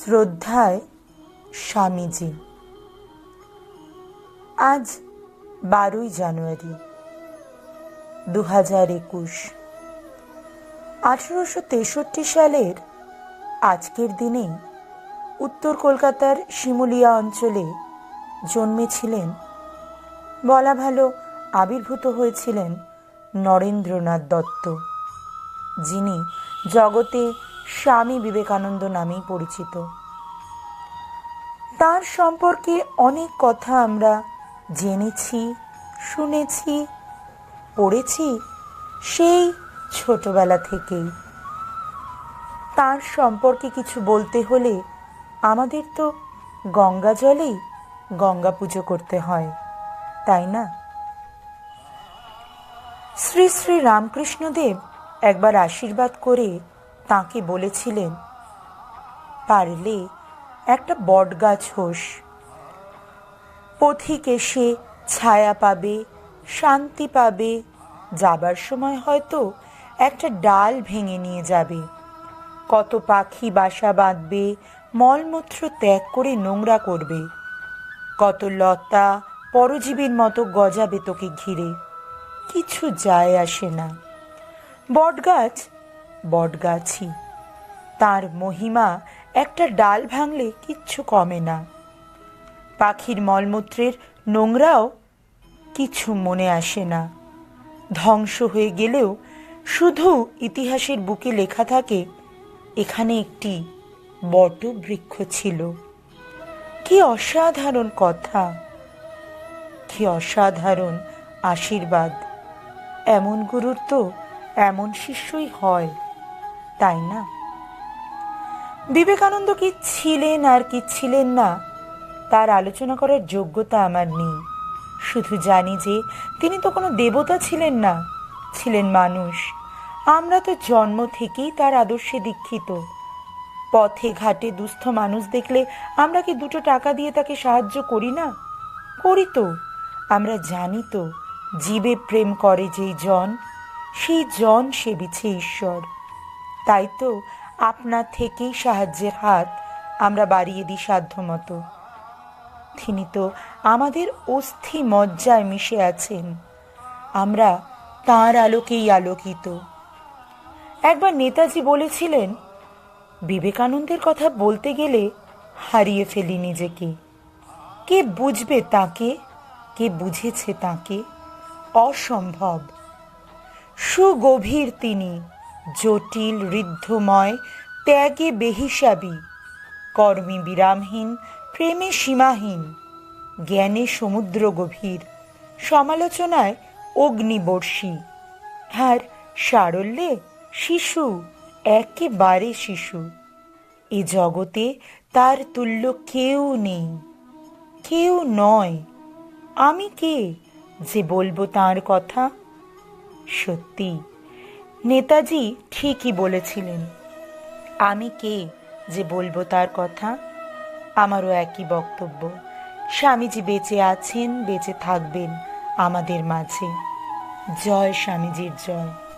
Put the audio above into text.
শ্রদ্ধায় স্বামীজি। আজ বারোই জানুয়ারি দু হাজার একুশ। আঠেরোশো তেষট্টি সালের আজকের দিনেই উত্তর কলকাতার শিমুলিয়া অঞ্চলে জন্মেছিলেন, বলা ভালো আবির্ভূত হয়েছিলেন নরেন্দ্রনাথ দত্ত, যিনি জগতে স্বামী বিবেকানন্দ নামেই পরিচিত। তার সম্পর্কে অনেক কথা আমরা জেনেছি, শুনেছি, পড়েছি সেই ছোটবেলা থেকেই। তার সম্পর্কে কিছু বলতে হলে আমাদের তো গঙ্গা জলেই গঙ্গা পুজো করতে হয়, তাই না? শ্রী শ্রী রামকৃষ্ণদেব একবার আশীর্বাদ করে তাকে বলেছিলেন, পারলে একটা বটগাছ হোস। পথিক এসে ছায়া পাবে, শান্তি পাবে। যাবার সময় হয়তো একটা ডাল ভেঙে নিয়ে যাবে। কত পাখি বাসা বাঁধবে, মলমূত্র ত্যাগ করে নোংরা করবে। কত লতা পরজীবীর মতো গজাবে তোকে ঘিরে। কিছু যায় আসে না। বটগাছ বটগাছই। তার মহিমা একটা ডাল ভাঙলে কিচ্ছু কমে না। পাখির মলমূত্রের নোংরাও কিছু মনে আসে না। ধ্বংস হয়ে গেলেও শুধু ইতিহাসের বুকে লেখা থাকে, এখানে একটি বটবৃক্ষ ছিল। কি অসাধারণ কথা, কি অসাধারণ আশীর্বাদ। এমন গুরুর তো এমন শিষ্যই হয়, তাই না? বিবেকানন্দ কি ছিলেন আর কি ছিলেন না? তার আলোচনা করার যোগ্যতা আমার নেই। শুধু জানি যে তিনি তো কোনো দেবতা ছিলেন না, ছিলেন মানুষ। আমরা তো জন্ম থেকেই তার আদর্শে দীক্ষিত। পথে ঘাটে দুস্থ মানুষ দেখলে আমরা কি দুটো টাকা দিয়ে তাকে সাহায্য করি না? করি তো। আমরা জানি তো, জীবে প্রেম করে যেই জন, সেই জন সে সেবিছে ঈশ্বর। তাই তো আপনার থেকেই সাহায্যের হাত আমরা বাড়িয়ে দিই সাধ্যমতো। তিনি তো আমাদের অস্থি মজ্জায় মিশে আছেন। আমরা তাঁর আলোকেই আলোকিত। একবার নেতাজি বলেছিলেন, বিবেকানন্দের কথা বলতে গেলে হারিয়ে ফেলি নিজেকে। কে বুঝবে তাকে? কে বুঝেছে তাকে? অসম্ভব। সুগভীর তিনি। জটিল, ঋদ্ধময়, ত্যাগে বেহিসাবি। কর্মে বিরামহীন, প্রেমে সীমাহীন। জ্ঞানে সমুদ্র গভীর। সমালোচনায় অগ্নিবর্ষী। আর সারল্যে শিশু, একেবারে শিশু। এ জগতে তার তুল্য কেউ নেই। কেউ নয়। আমি কে যে বলব তার কথা? সত্যি। নেতাজি ঠিকই বলেছিলেন, আমি কে যে বলব তার কথা? আমারও একই বক্তব্য। স্বামীজি বেঁচে আছেন, বেঁচে থাকবেন আমাদের মাঝে। জয় স্বামীজির জয়।